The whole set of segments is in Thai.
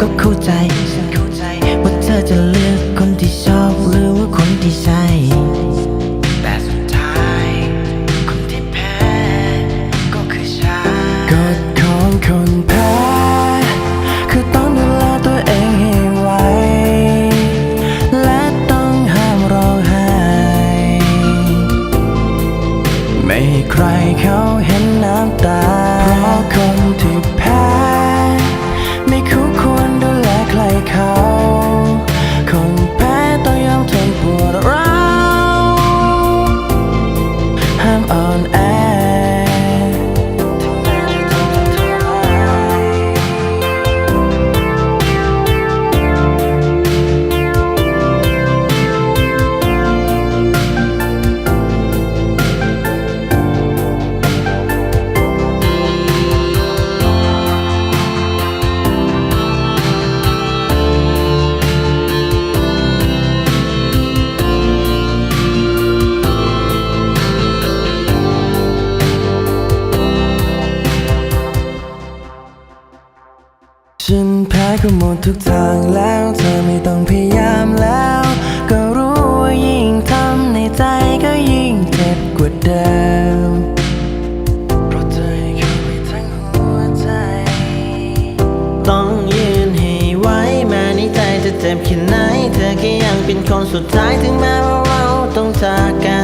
ก็เข้าใจ ว่าเธอจะเลือก ก็หมดทุกทางแล้ว เธอไม่ต้องพยายามแล้ว ก็รู้ว่ายิ่งทำในใจก็ยิ่งเจ็บกว่าเดิมเพราะเธอให้เข้าไปทั้งหัวใจ ต้องยืนให้ไหวแม้ในใจจะเจ็บแค่ไหน เธอก็ยังเป็นคนสุดท้ายถึงแม้ว่าเราต้องจากกัน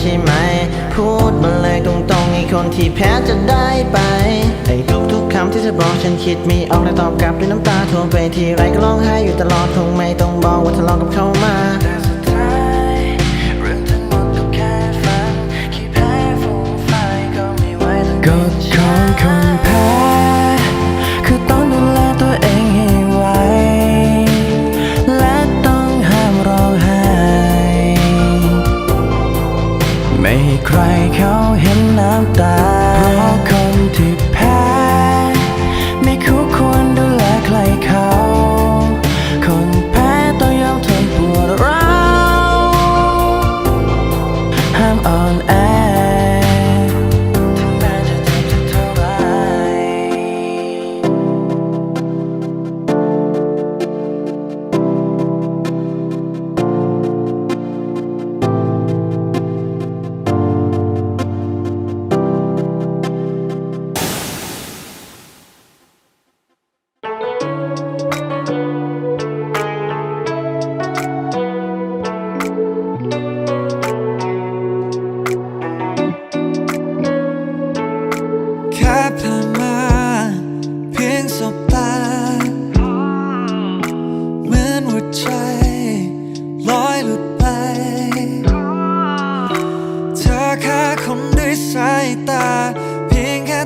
ใช่ไหม พูดมาเลยตรงๆให้คนที่แพ้จะได้ไป ไอ้ทุกๆคำที่เธอบอกฉันคิดไมีออกและตอบกลับด้วยน้ำตาท่วมไปทีไรก็ร้องไห้อยู่ตลอดคงไม่ต้องบอกว่าทะเลาะกับเขามาแต่สุดท้ายเรื่องทั้งหมดก็แค่ฝันขี้แพ้ฟูมไฟก็ไม่ไหวต้องกดของคนแพ้ ให้ใครเขาเห็นน้ำตาเพรา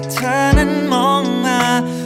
พียงแค่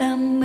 Um...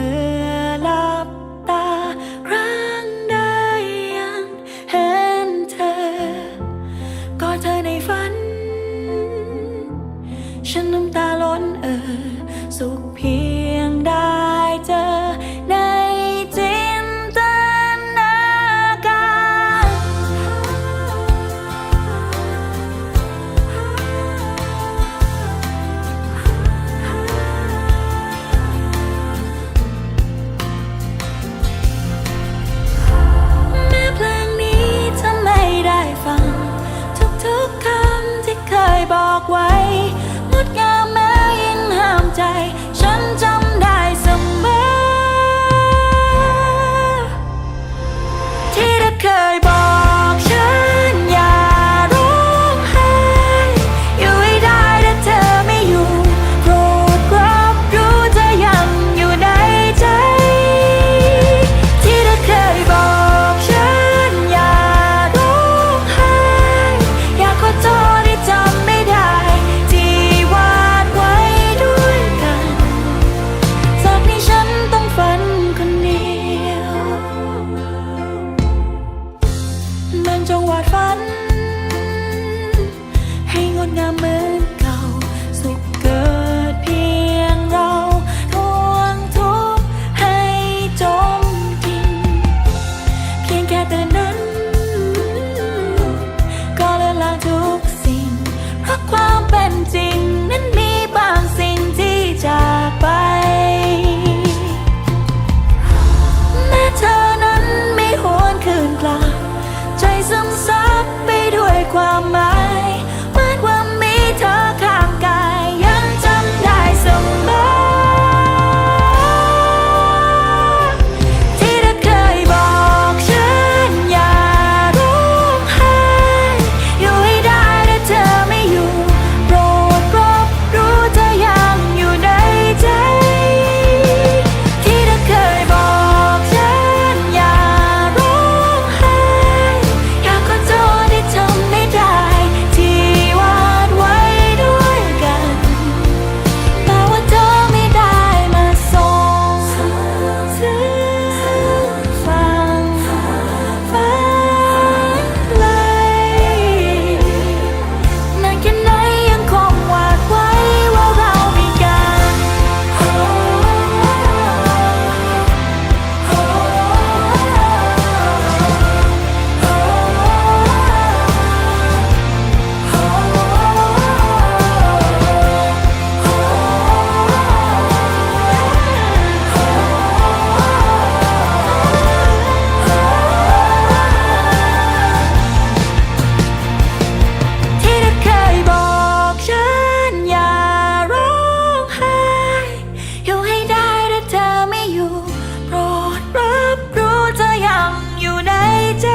way down.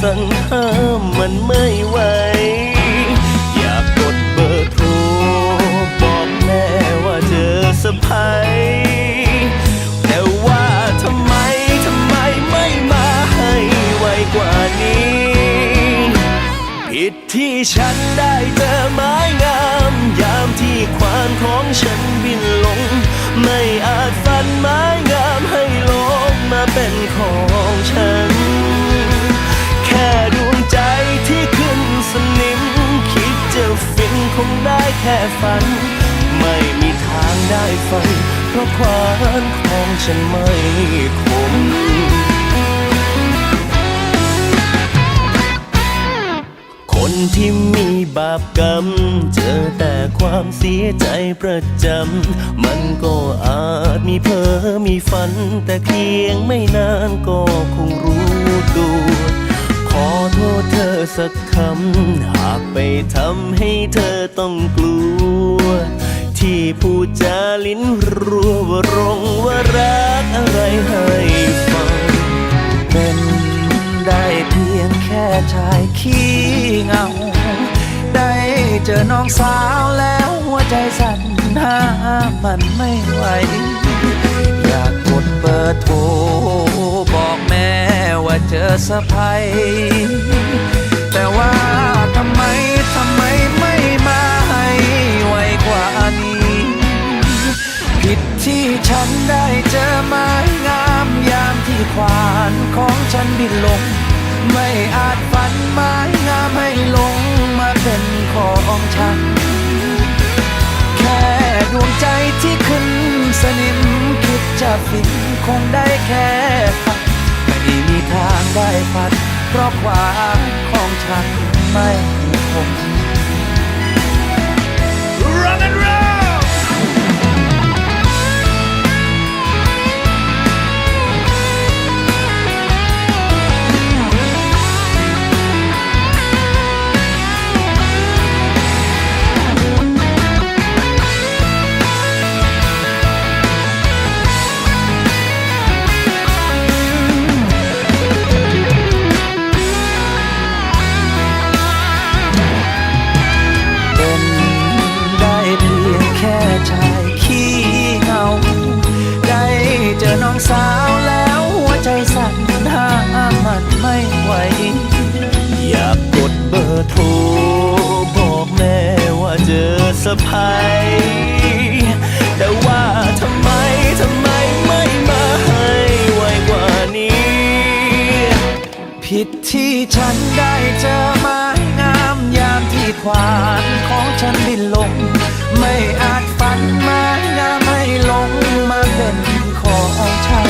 สั่นห้ามมันไม่ไหว อยากกดเบอร์โทร บอกแม่ว่าเจอสะพายแต่ว่าทำไม ทำไมไม่มาให้ไวกว่านี้ ผิดที่ฉันได้เจอไม้งาม ยามที่ควานของฉันบินลง ไม่อาจฝันไม้งามให้ลงมาเป็นของฉัน แค่ฝัน ไม่มีทางได้ฝันเพราะควานของฉันไม่คมคนที่มีบาปกรรม เจอแต่ความเสียใจประจำ มันก็อาจมีเพ้อมีฝัน แต่เพียงไม่นานก็คงรู้ตัว ขอโทษเธอสักคำ หากไปทำให้เธอต้องกลัว ที่พูดจาลิ้นรัวว่ารงว่ารักอะไรให้ฟัง เป็นได้เพียงแค่ชายขี้เงา ได้เจอน้องสาวแล้วหัวใจสั่นห้ามมันไม่ไหว ดเบอร์โทรบอกแม่ว่าเจอสะพายแต่ว่าทำไมทำไมไม่มาให้ไวกว่านี้ ผิดที่ฉันได้เจอไม้งามยามที่ควานของฉันบินลง ไม่อาจฝันไม้งามให้ลงมาเป็นของฉัน แค่ดวงใจที่ขึ้นสนิม จะฟินคงได้แค่ฝันไม่มีทางได้ฝัน เพราะความของฉันไม่คง Run and run ร์โทรบอกแม่ว่าเจอสะพายแต่ว่าทำไมทำไมไม่มาให้ไวกว่านี้ ผิดที่ฉันได้เจอไม้งามยามที่ควานของฉันบินลง ไม่อาจฝันไม้งามให้ลงมาเป็นของฉัน